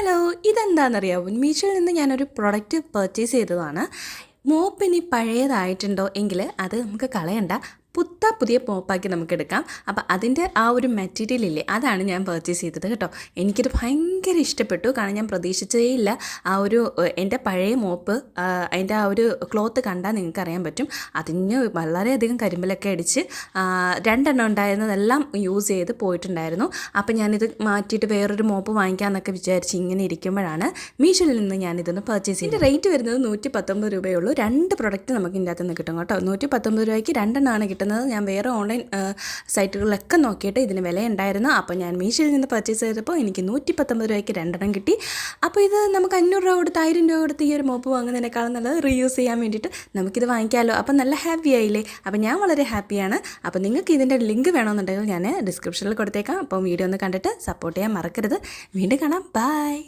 Hello ഇതെന്താണെന്നറിയാം മീഷോയിൽ നിന്ന് ഞാനൊരു product purchase ചെയ്തതാണ്. മോപ്പ് ഇനി പഴയതായിട്ടുണ്ടോ എങ്കിൽ അത് നമുക്ക് കളയണ്ട. പുത്ത പുതിയ മോപ്പാക്കി നമുക്ക് എടുക്കാം അപ്പോൾ അതിന്റെ ആ ഒരു മെറ്റീരിയൽ ഇല്ലേ അതാണ് ഞാൻ പർച്ചേസ് ചെയ്തത് കേട്ടോ. എനിക്കിത് ഭയങ്കര ഇഷ്ടപ്പെട്ടു. കാരണം ഞാൻ പ്രതീക്ഷിച്ചേ ഇല്ല. ആ ഒരു എന്റെ പഴയ മോപ്പ് അതിന്റെ ആ ഒരു ക്ലോത്ത് കണ്ടാൽ നിങ്ങൾക്ക് അറിയാൻ പറ്റും. അതിന് വളരെയധികം കരിമ്പലൊക്കെ അടിച്ച് രണ്ടെണ്ണം ഉണ്ടായിരുന്നതെല്ലാം യൂസ് ചെയ്ത് പോയിട്ടുണ്ടായിരുന്നു. അപ്പം ഞാനിത് മാറ്റിയിട്ട് വേറൊരു മോപ്പ് വാങ്ങിക്കാമെന്നൊക്കെ വിചാരിച്ച് ഇങ്ങനെ ഇരിക്കുമ്പോഴാണ് മീഷോയിൽ നിന്ന് ഞാനിതൊന്ന് പർച്ചേസ് ചെയ്തത്. റേറ്റ് വരുന്നത് നൂറ്റി പത്തൊമ്പത് രൂപയുള്ളൂ. രണ്ട് പ്രൊഡക്റ്റ് നമുക്ക് ഇതിന്റെ അകത്ത് നിന്ന് കിട്ടും കേട്ടോ. നൂറ്റി പത്തൊമ്പത് രൂപയ്ക്ക് രണ്ടെണ്ണമാണ് കിട്ടുന്നത്. ഞാൻ വേറെ ഓൺലൈൻ സൈറ്റുകളിലൊക്കെ നോക്കിയിട്ട് ഇതിന് വില ഉണ്ടായിരുന്നു അപ്പോൾ ഞാൻ മീഷോയിൽ നിന്ന് പർച്ചേസ് ചെയ്തപ്പോൾ എനിക്ക് നൂറ്റി പത്തൊമ്പത് രൂപയ്ക്ക് രണ്ടെണ്ണം കിട്ടി. അപ്പോൾ ഇത് നമുക്ക് അഞ്ഞൂറ് രൂപ കൊടുത്ത് ആയിരം രൂപ കൊടുത്ത് ഈ ഒരു മോപ്പ് വാങ്ങുന്നതിനേക്കാളും നല്ലത് റീയൂസ് ചെയ്യാൻ വേണ്ടിയിട്ട് നമുക്കിത് വാങ്ങിക്കാമല്ലോ അപ്പം നല്ല ഹാപ്പി ആയില്ലേ? അപ്പം ഞാൻ വളരെ ഹാപ്പിയാണ് അപ്പോൾ നിങ്ങൾക്ക് ഇതിന്റെ ലിങ്ക് വേണമെന്നുണ്ടെങ്കിൽ ഞാൻ ഡിസ്ക്രിപ്ഷനിൽ കൊടുത്തേക്കാം. അപ്പം വീഡിയോ ഒന്ന് കണ്ടിട്ട് സപ്പോർട്ട് ചെയ്യാൻ മറക്കരുത്. വീണ്ടും കാണാം. ബൈ